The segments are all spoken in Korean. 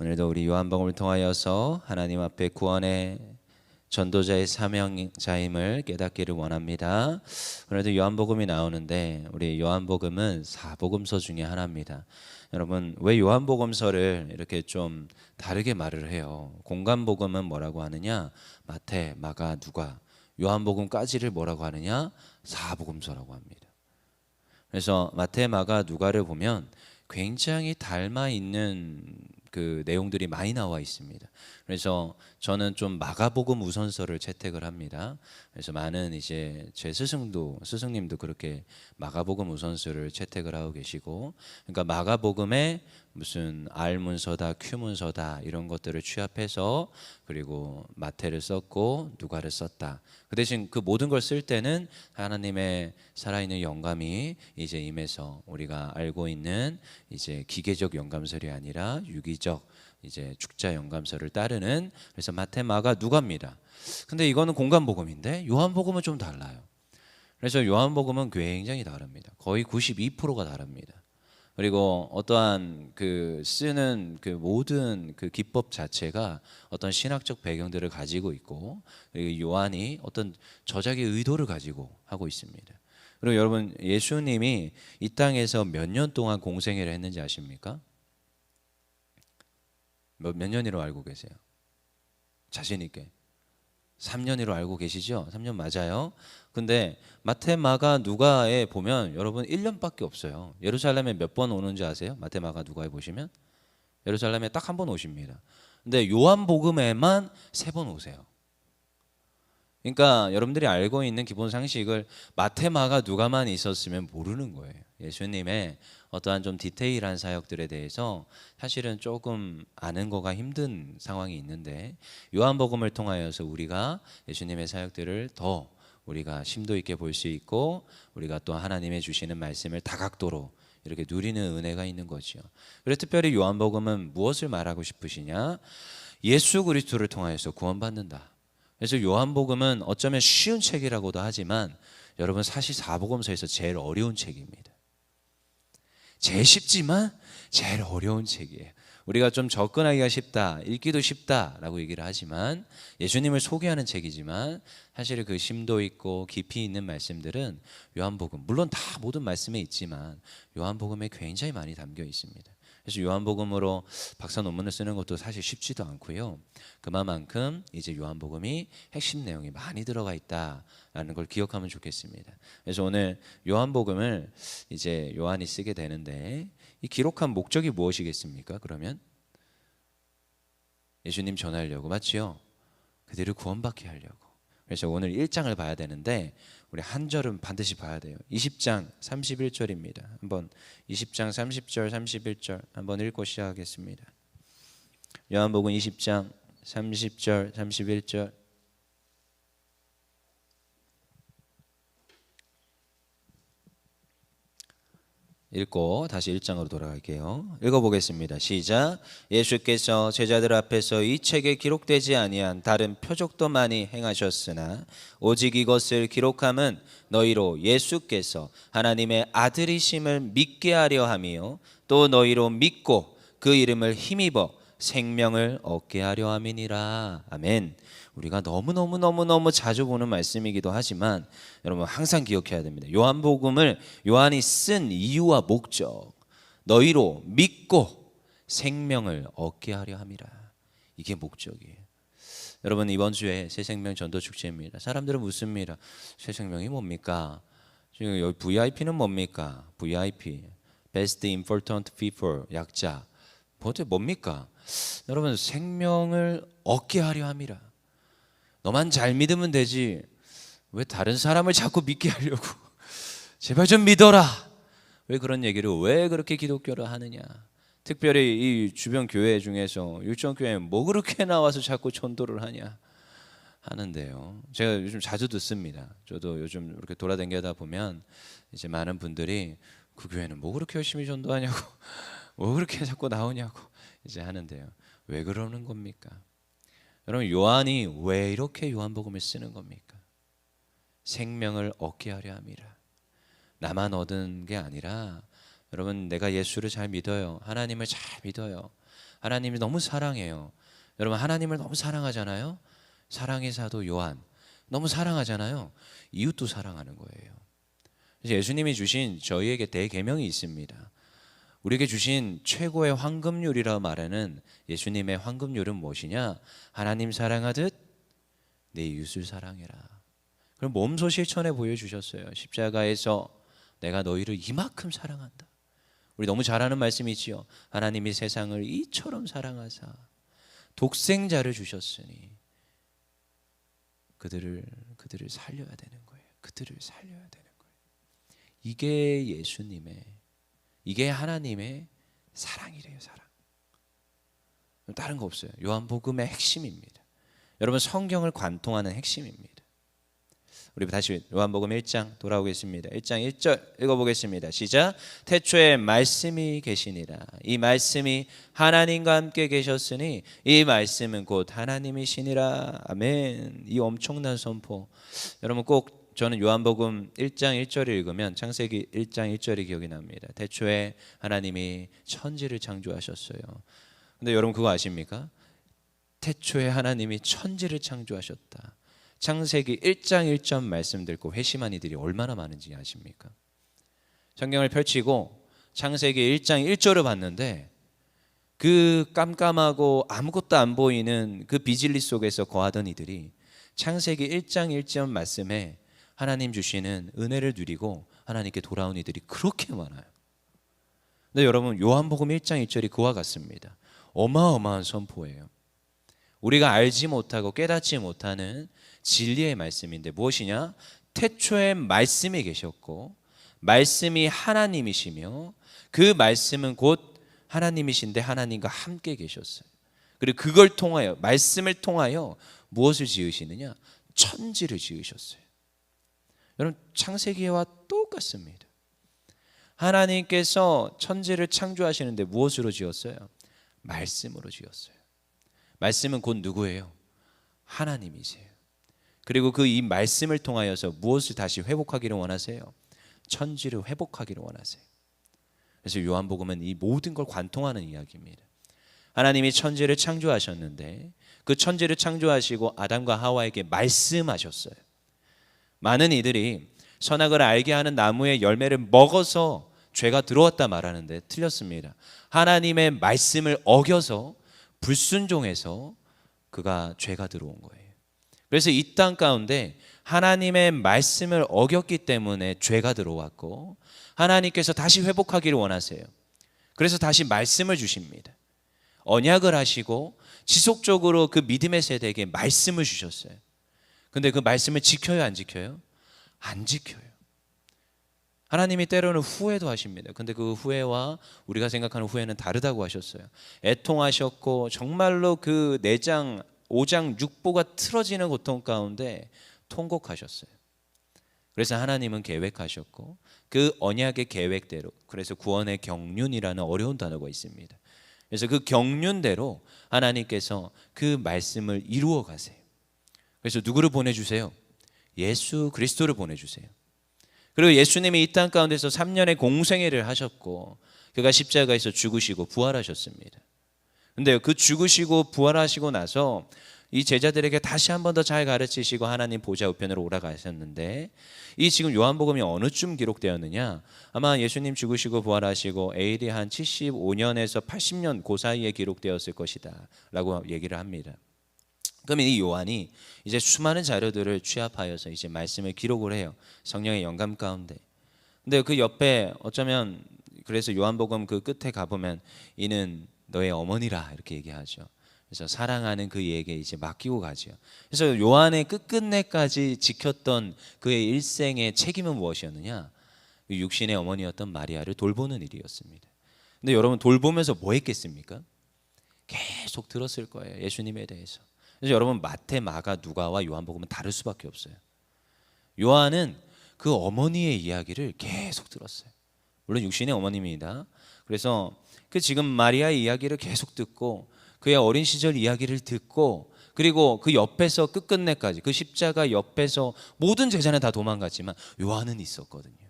오늘도 우리 요한복음을 통하여서 하나님 앞에 구원의 전도자의 사명자임을 깨닫기를 원합니다. 오늘도 요한복음이 나오는데 우리 요한복음은 사복음서 중에 하나입니다. 여러분 왜 요한복음서를 이렇게 좀 다르게 말을 해요? 공간복음은 뭐라고 하느냐? 마태, 마가, 누가. 요한복음까지를 뭐라고 하느냐? 사복음서라고 합니다. 그래서 마태, 마가, 누가를 보면 굉장히 닮아 있는 그 내용들이 많이 나와 있습니다. 그래서 저는 좀 마가복음 우선서를 채택을 합니다. 그래서 많은 이제 제 스승도 스승님도 그렇게 마가복음 우선서를 채택을 하고 계시고, 그러니까 마가복음에 무슨 R 문서다, Q 문서다 이런 것들을 취합해서 그리고 마태를 썼고 누가를 썼다. 그 대신 그 모든 걸 쓸 때는 하나님의 살아있는 영감이 이제 임해서 우리가 알고 있는 이제 기계적 영감설이 아니라 유기적 이제 축자 영감설을 따르는 그래서 마태, 마가, 누가입니다. 근데 이거는 공간 복음인데 요한복음은 좀 달라요. 그래서 요한복음은 굉장히 다릅니다. 거의 92%가 다릅니다. 그리고 어떠한 그 쓰는 그 모든 그 기법 자체가 어떤 신학적 배경들을 가지고 있고 그리고 요한이 어떤 저작의 의도를 가지고 하고 있습니다. 그리고 여러분 예수님이 이 땅에서 몇 년 동안 공생애를 했는지 아십니까? 몇, 몇 년이라고 알고 계세요? 자신 있게. 3년이로 알고 계시죠? 3년 맞아요. 근데 마테 마가 누가에 보면 여러분 1년밖에 없어요. 예루살렘에 몇 번 오는지 아세요? 마테 마가 누가에 보시면 예루살렘에 딱 한 번 오십니다. 근데 요한복음에만 세 번 오세요. 그러니까 여러분들이 알고 있는 기본 상식을 마테 마가 누가만 있었으면 모르는 거예요. 예수님의 어떠한 좀 디테일한 사역들에 대해서 사실은 조금 아는 거가 힘든 상황이 있는데 요한복음을 통하여서 우리가 예수님의 사역들을 더 우리가 심도 있게 볼 수 있고 우리가 또 하나님의 주시는 말씀을 다각도로 이렇게 누리는 은혜가 있는 거죠. 그래서 특별히 요한복음은 무엇을 말하고 싶으시냐? 예수 그리스도를 통하여서 구원받는다. 그래서 요한복음은 어쩌면 쉬운 책이라고도 하지만 여러분 사실 사복음서에서 제일 어려운 책입니다. 제일 쉽지만 제일 어려운 책이에요. 우리가 좀 접근하기가 쉽다, 읽기도 쉽다라고 얘기를 하지만 예수님을 소개하는 책이지만 사실 그 심도 있고 깊이 있는 말씀들은 요한복음 물론 다 모든 말씀에 있지만 요한복음에 굉장히 많이 담겨 있습니다. 그래서 요한복음으로 박사 논문을 쓰는 것도 사실 쉽지도 않고요. 그만큼 이제 요한복음이 핵심 내용이 많이 들어가 있다라는 걸 기억하면 좋겠습니다. 그래서 오늘 요한복음을 이제 요한이 쓰게 되는데 이 기록한 목적이 무엇이겠습니까? 그러면 예수님 전하려고 맞지요? 그들을 구원받게 하려고. 그래서 오늘 1장을 봐야 되는데 우리 한 절은 반드시 봐야 돼요. 20장 31절입니다. 한번 20장 30절 31절 한번 읽고 시작하겠습니다. 요한복음 20장 30절 31절 읽고 다시 1장으로 돌아갈게요. 읽어보겠습니다. 시작. 예수께서 제자들 앞에서 이 책에 기록되지 아니한 다른 표적도 많이 행하셨으나 오직 이것을 기록함은 너희로 예수께서 하나님의 아들이심을 믿게 하려 함이요 또 너희로 믿고 그 이름을 힘입어 생명을 얻게 하려 함이니라. 아멘. 우리가 너무너무 너무너무 자주 보는 말씀이기도 하지만 여러분 항상 기억해야 됩니다. 요한복음을 요한이 쓴 이유와 목적 너희로 믿고 생명을 얻게 하려 함이라. 이게 목적이에요. 여러분 이번 주에 새 생명 전도 축제입니다. 사람들은 묻습니다. 새 생명이 뭡니까? 지금 여기 VIP는 뭡니까? VIP Best Important People 약자. 도대체 뭡니까? 여러분 생명을 얻게 하려 함이라. 너만 잘 믿으면 되지. 왜 다른 사람을 자꾸 믿게 하려고? 제발 좀 믿어라. 왜 그런 얘기를 왜 그렇게 기독교를 하느냐? 특별히 이 주변 교회 중에서 유치원 교회 뭐 그렇게 나와서 자꾸 전도를 하냐 하는데요. 제가 요즘 자주 듣습니다. 저도 요즘 이렇게 돌아다니다 보면 이제 많은 분들이 그 교회는 뭐 그렇게 열심히 전도하냐고, 뭐 그렇게 자꾸 나오냐고 이제 하는데요. 왜 그러는 겁니까? 여러분 요한이 왜 이렇게 요한복음을 쓰는 겁니까? 생명을 얻게 하려 함이라. 나만 얻은 게 아니라 여러분 내가 예수를 잘 믿어요. 하나님을 잘 믿어요. 하나님이 너무 사랑해요. 여러분 하나님을 너무 사랑하잖아요. 사랑의 사도 요한 너무 사랑하잖아요. 이웃도 사랑하는 거예요. 예수님이 주신 저희에게 대계명이 있습니다. 우리에게 주신 최고의 황금률이라 말하는 예수님의 황금률은 무엇이냐? 하나님 사랑하듯 내 이웃을 사랑해라. 그럼 몸소 실천해 보여주셨어요. 십자가에서 내가 너희를 이만큼 사랑한다. 우리 너무 잘 아는 말씀이지요. 하나님이 세상을 이처럼 사랑하사 독생자를 주셨으니 그들을 그들을 살려야 되는 거예요. 그들을 살려야 되는 거예요. 이게 예수님의 이게 하나님의 사랑이래요, 사랑. 다른 거 없어요. 요한복음의 핵심입니다. 여러분 성경을 관통하는 핵심입니다. 우리 다시 요한복음 1장 돌아오겠습니다. 1장 1절 읽어보겠습니다. 시작. 태초에 말씀이 계시니라. 이 말씀이 하나님과 함께 계셨으니 이 말씀은 곧 하나님이시니라. 아멘. 이 엄청난 선포. 여러분 꼭 저는 요한복음 1장 1절을 읽으면 창세기 1장 1절이 기억이 납니다. 태초에 하나님이 천지를 창조하셨어요. 근데 여러분 그거 아십니까? 태초에 하나님이 천지를 창조하셨다. 창세기 1장 1절 말씀 듣고 회심한 이들이 얼마나 많은지 아십니까? 성경을 펼치고 창세기 1장 1절을 봤는데 그 깜깜하고 아무것도 안 보이는 그 비질리 속에서 거하던 이들이 창세기 1장 1절 말씀에 하나님 주시는 은혜를 누리고 하나님께 돌아온 이들이 그렇게 많아요. 근데 여러분 요한복음 1장 1절이 그와 같습니다. 어마어마한 선포예요. 우리가 알지 못하고 깨닫지 못하는 진리의 말씀인데 무엇이냐? 태초에 말씀이 계셨고 말씀이 하나님이시며 그 말씀은 곧 하나님이신데 하나님과 함께 계셨어요. 그리고 그걸 통하여 말씀을 통하여 무엇을 지으시느냐? 천지를 지으셨어요. 여러분 창세기와 똑같습니다. 하나님께서 천지를 창조하시는데 무엇으로 지었어요? 말씀으로 지었어요. 말씀은 곧 누구예요? 하나님이세요. 그리고 그 이 말씀을 통하여서 무엇을 다시 회복하기를 원하세요? 천지를 회복하기를 원하세요. 그래서 요한복음은 이 모든 걸 관통하는 이야기입니다. 하나님이 천지를 창조하셨는데 그 천지를 창조하시고 아담과 하와에게 말씀하셨어요. 많은 이들이 선악을 알게 하는 나무의 열매를 먹어서 죄가 들어왔다 말하는데 틀렸습니다. 하나님의 말씀을 어겨서 불순종해서 그가 죄가 들어온 거예요. 그래서 이 땅 가운데 하나님의 말씀을 어겼기 때문에 죄가 들어왔고 하나님께서 다시 회복하기를 원하세요. 그래서 다시 말씀을 주십니다. 언약을 하시고 지속적으로 그 믿음의 세대에게 말씀을 주셨어요. 근데 그 말씀을 지켜요, 안 지켜요? 안 지켜요. 하나님이 때로는 후회도 하십니다. 근데 그 후회와 우리가 생각하는 후회는 다르다고 하셨어요. 애통하셨고 정말로 그 내장, 오장, 육보가 틀어지는 고통 가운데 통곡하셨어요. 그래서 하나님은 계획하셨고 그 언약의 계획대로 그래서 구원의 경륜이라는 어려운 단어가 있습니다. 그래서 그 경륜대로 하나님께서 그 말씀을 이루어 가세요. 그래서 누구를 보내주세요? 예수 그리스도를 보내주세요. 그리고 예수님이 이 땅 가운데서 3년의 공생애를 하셨고 그가 십자가에서 죽으시고 부활하셨습니다. 근데 그 죽으시고 부활하시고 나서 이 제자들에게 다시 한 번 더 잘 가르치시고 하나님 보좌 우편으로 올라가셨는데 이 지금 요한복음이 어느쯤 기록되었느냐? 아마 예수님 죽으시고 부활하시고 AD 한 75년에서 80년 그 사이에 기록되었을 것이다라고 얘기를 합니다. 그러면 이 요한이 이제 수많은 자료들을 취합하여서 이제 말씀을 기록을 해요. 성령의 영감 가운데. 근데 그 옆에 어쩌면 그래서 요한복음 그 끝에 가보면 이는 너의 어머니라 이렇게 얘기하죠. 그래서 사랑하는 그에게 이제 맡기고 가죠. 그래서 요한의 끝끝내까지 지켰던 그의 일생의 책임은 무엇이었느냐? 육신의 어머니였던 마리아를 돌보는 일이었습니다. 근데 여러분 돌보면서 뭐 했겠습니까? 계속 들었을 거예요. 예수님에 대해서. 그래서 여러분 마태, 마가, 누가와 요한복음은 다를 수밖에 없어요. 요한은 그 어머니의 이야기를 계속 들었어요. 물론 육신의 어머님입니다. 그래서 그 지금 마리아의 이야기를 계속 듣고 그의 어린 시절 이야기를 듣고 그리고 그 옆에서 끝끝내까지 그 십자가 옆에서 모든 제자는 다 도망갔지만 요한은 있었거든요.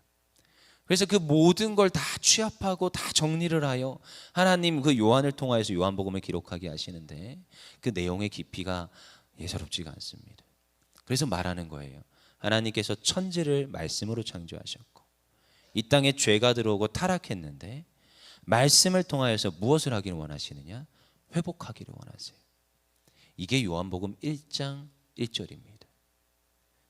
그래서 그 모든 걸 다 취합하고 다 정리를 하여 하나님 그 요한을 통하여서 요한복음을 기록하게 하시는데 그 내용의 깊이가 예사롭지가 않습니다. 그래서 말하는 거예요. 하나님께서 천지를 말씀으로 창조하셨고 이 땅에 죄가 들어오고 타락했는데 말씀을 통하여서 무엇을 하기를 원하시느냐? 회복하기를 원하세요. 이게 요한복음 1장 1절입니다.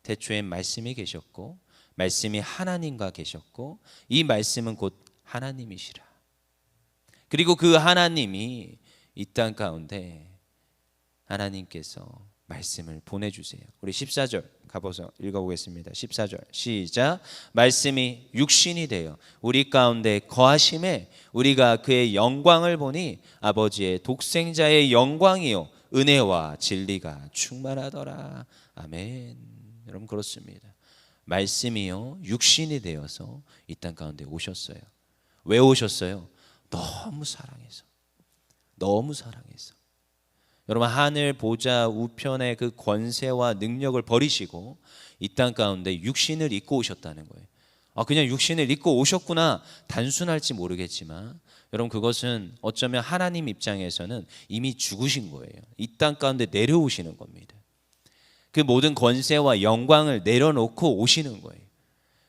태초엔 말씀이 계셨고 말씀이 하나님과 계셨고 이 말씀은 곧 하나님이시라. 그리고 그 하나님이 이 땅 가운데 하나님께서 말씀을 보내주세요. 우리 14절 가보서 읽어보겠습니다. 14절 시작. 말씀이 육신이 되어 우리 가운데 거하심에 우리가 그의 영광을 보니 아버지의 독생자의 영광이요 은혜와 진리가 충만하더라. 아멘. 여러분 그렇습니다. 말씀이요 육신이 되어서 이 땅 가운데 오셨어요. 왜 오셨어요? 너무 사랑해서. 너무 사랑해서. 여러분 하늘 보좌 우편의 그 권세와 능력을 버리시고 이 땅 가운데 육신을 입고 오셨다는 거예요. 아 그냥 육신을 입고 오셨구나 단순할지 모르겠지만 여러분 그것은 어쩌면 하나님 입장에서는 이미 죽으신 거예요. 이 땅 가운데 내려오시는 겁니다. 그 모든 권세와 영광을 내려놓고 오시는 거예요.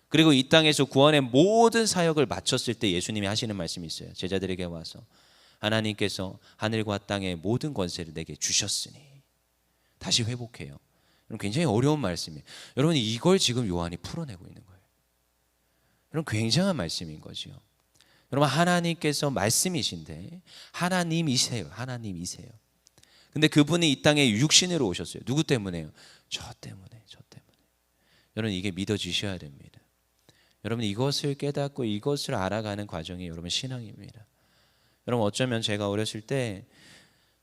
그리고 이 땅에서 구원의 모든 사역을 마쳤을 때 예수님이 하시는 말씀이 있어요. 제자들에게 와서 하나님께서 하늘과 땅의 모든 권세를 내게 주셨으니 다시 회복해요. 굉장히 어려운 말씀이에요. 여러분 이걸 지금 요한이 풀어내고 있는 거예요. 여러분 굉장한 말씀인 거죠. 여러분 하나님께서 말씀이신데 하나님이세요. 하나님이세요. 근데 그분이 이 땅에 육신으로 오셨어요. 누구 때문에요? 저 때문에, 저 때문에. 여러분 이게 믿어지셔야 됩니다. 여러분 이것을 깨닫고 이것을 알아가는 과정이 여러분 신앙입니다. 여러분 어쩌면 제가 어렸을 때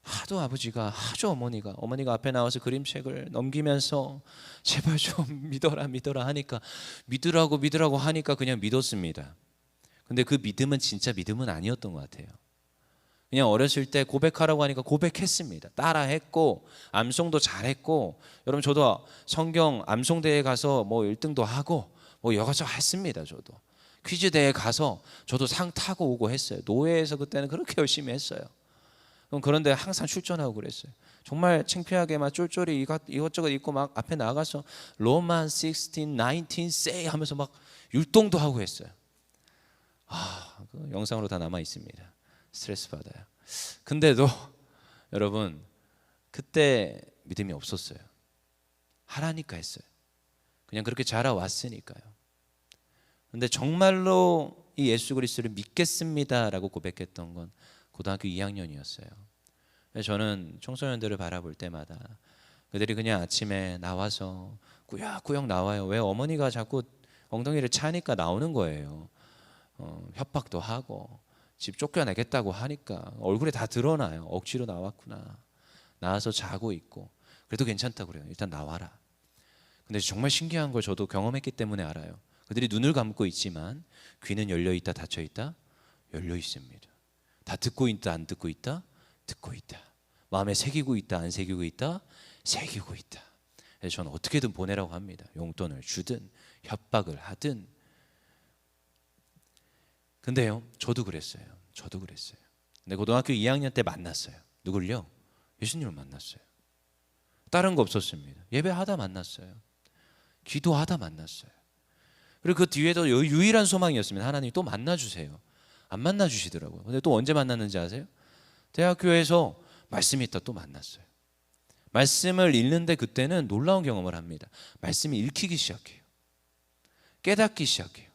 하도 아버지가 하도 어머니가 어머니가 앞에 나와서 그림책을 넘기면서 제발 좀 믿어라 믿어라 하니까 믿으라고 믿으라고 하니까 그냥 믿었습니다. 근데 그 믿음은 진짜 믿음은 아니었던 것 같아요. 그냥 어렸을 때 고백하라고 하니까 고백했습니다. 따라했고 암송도 잘했고 여러분 저도 성경 암송 대회 가서 뭐 1등도 하고 뭐 여가저 했습니다. 저도 퀴즈 대회 가서 저도 상 타고 오고 했어요. 노회에서 그때는 그렇게 열심히 했어요. 그럼 그런데 항상 출전하고 그랬어요. 정말 창피하게 막 쫄쫄이 이것, 이것저것 입고 막 앞에 나가서 로만 16, 19 say 하면서 막 율동도 하고 했어요. 아, 그 영상으로 다 남아 있습니다. 스트레스 받아요. 근데도 여러분 그때 믿음이 없었어요. 하라니까 했어요. 그냥 그렇게 자라왔으니까요. 근데 정말로 이 예수 그리스도를 믿겠습니다라고 고백했던 건 고등학교 2학년이었어요. 저는 청소년들을 바라볼 때마다 그들이 그냥 아침에 나와서 꾸역꾸역 나와요. 왜 어머니가 자꾸 엉덩이를 차니까 나오는 거예요. 어, 협박도 하고 집 쫓겨내겠다고 하니까 얼굴에 다 드러나요. 억지로 나왔구나. 나와서 자고 있고 그래도 괜찮다 그래요. 일단 나와라. 근데 정말 신기한 걸 저도 경험했기 때문에 알아요. 그들이 눈을 감고 있지만 귀는 열려 있다 닫혀 있다 열려 있습니다. 다 듣고 있다 안 듣고 있다 듣고 있다. 마음에 새기고 있다 안 새기고 있다 새기고 있다. 그래서 저는 어떻게든 보내라고 합니다. 용돈을 주든 협박을 하든. 근데요, 저도 그랬어요. 저도 그랬어요. 근데 고등학교 2학년 때 만났어요. 누굴요? 예수님을 만났어요. 다른 거 없었습니다. 예배하다 만났어요. 기도하다 만났어요. 그리고 그 뒤에도 유일한 소망이었습니다. 하나님 또 만나 주세요. 안 만나 주시더라고요. 근데 또 언제 만났는지 아세요? 대학교에서 말씀이 있다 또 만났어요. 말씀을 읽는데 그때는 놀라운 경험을 합니다. 말씀이 읽히기 시작해요. 깨닫기 시작해요.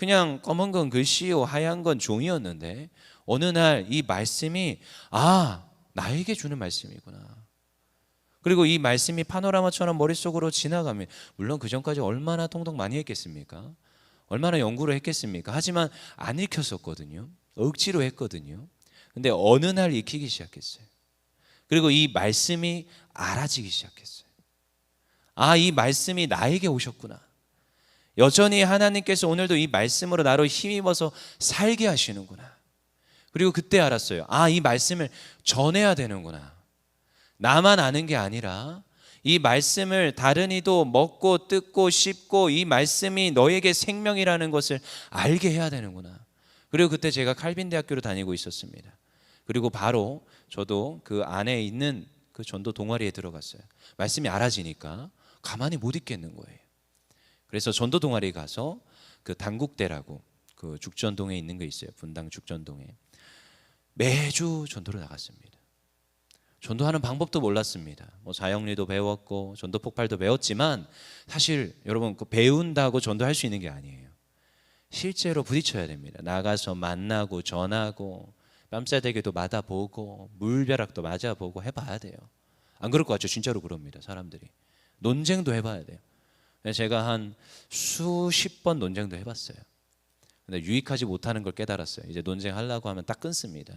그냥 검은 건 글씨요, 하얀 건 종이었는데 어느 날 이 말씀이 아 나에게 주는 말씀이구나. 그리고 이 말씀이 파노라마처럼 머릿속으로 지나가면 물론 그 전까지 얼마나 통독 많이 했겠습니까? 얼마나 연구를 했겠습니까? 하지만 안 읽혔었거든요. 억지로 했거든요. 근데 어느 날 익히기 시작했어요. 그리고 이 말씀이 알아지기 시작했어요. 아, 이 말씀이 나에게 오셨구나. 여전히 하나님께서 오늘도 이 말씀으로 나로 힘입어서 살게 하시는구나. 그리고 그때 알았어요. 아, 이 말씀을 전해야 되는구나. 나만 아는 게 아니라 이 말씀을 다른 이도 먹고 뜯고 씹고 이 말씀이 너에게 생명이라는 것을 알게 해야 되는구나. 그리고 그때 제가 칼빈 대학교로 다니고 있었습니다. 그리고 바로 저도 그 안에 있는 그 전도 동아리에 들어갔어요. 말씀이 알아지니까 가만히 못 있겠는 거예요. 그래서 전도 동아리 가서 그 당국대라고 그 죽전동에 있는 게 있어요. 분당 죽전동에 매주 전도를 나갔습니다. 전도하는 방법도 몰랐습니다. 뭐 자영리도 배웠고 전도 폭발도 배웠지만 사실 여러분 그 배운다고 전도할 수 있는 게 아니에요. 실제로 부딪혀야 됩니다. 나가서 만나고 전하고 뺨싸대기도 맞아보고 물벼락도 맞아보고 해봐야 돼요. 안 그럴 것 같죠? 진짜로 그럽니다. 사람들이 논쟁도 해봐야 돼요. 제가 한 수십 번 논쟁도 해봤어요. 근데 유익하지 못하는 걸 깨달았어요. 이제 논쟁하려고 하면 딱 끊습니다.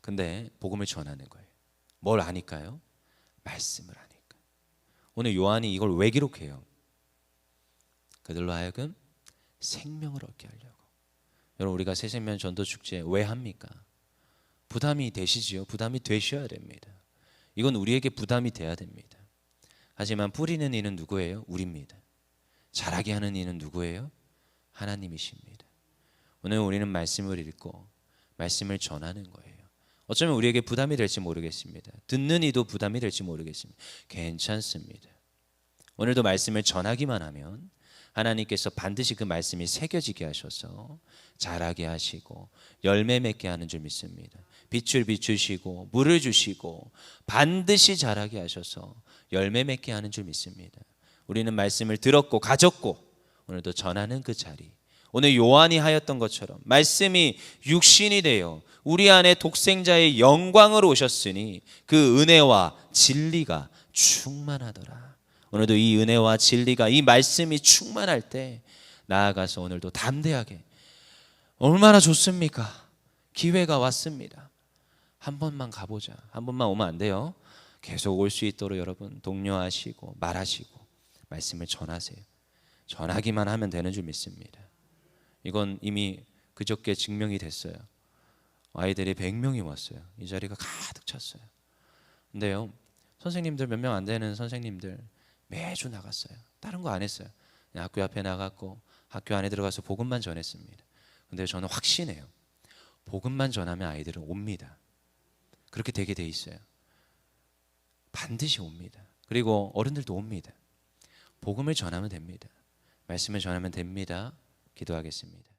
근데 복음을 전하는 거예요. 뭘 아니까요? 말씀을 아니까. 오늘 요한이 이걸 왜 기록해요? 그들로 하여금 생명을 얻게 하려고. 여러분 우리가 새 생명 전도 축제 왜 합니까? 부담이 되시지요. 부담이 되셔야 됩니다. 이건 우리에게 부담이 돼야 됩니다. 하지만 뿌리는 이는 누구예요? 우리입니다. 자라게 하는 이는 누구예요? 하나님이십니다. 오늘 우리는 말씀을 읽고 말씀을 전하는 거예요. 어쩌면 우리에게 부담이 될지 모르겠습니다. 듣는 이도 부담이 될지 모르겠습니다. 괜찮습니다. 오늘도 말씀을 전하기만 하면 하나님께서 반드시 그 말씀이 새겨지게 하셔서 자라게 하시고 열매 맺게 하는 줄 믿습니다. 빛을 비추시고 물을 주시고 반드시 자라게 하셔서 열매 맺게 하는 줄 믿습니다. 우리는 말씀을 들었고 가졌고 오늘도 전하는 그 자리. 오늘 요한이 하였던 것처럼 말씀이 육신이 되어 우리 안에 독생자의 영광으로 오셨으니 그 은혜와 진리가 충만하더라. 오늘도 이 은혜와 진리가 이 말씀이 충만할 때 나아가서 오늘도 담대하게 얼마나 좋습니까? 기회가 왔습니다. 한 번만 가보자. 한 번만 오면 안 돼요. 계속 올 수 있도록 여러분 독려하시고 말하시고 말씀을 전하세요. 전하기만 하면 되는 줄 믿습니다. 이건 이미 그저께 증명이 됐어요. 아이들이 100명이 왔어요. 이 자리가 가득 찼어요. 근데요. 선생님들 몇 명 안 되는 선생님들 매주 나갔어요. 다른 거 안 했어요. 학교 앞에 나갔고 학교 안에 들어가서 복음만 전했습니다. 근데 저는 확신해요. 복음만 전하면 아이들은 옵니다. 그렇게 되게 돼 있어요. 반드시 옵니다. 그리고 어른들도 옵니다. 복음을 전하면 됩니다. 말씀을 전하면 됩니다. 기도하겠습니다.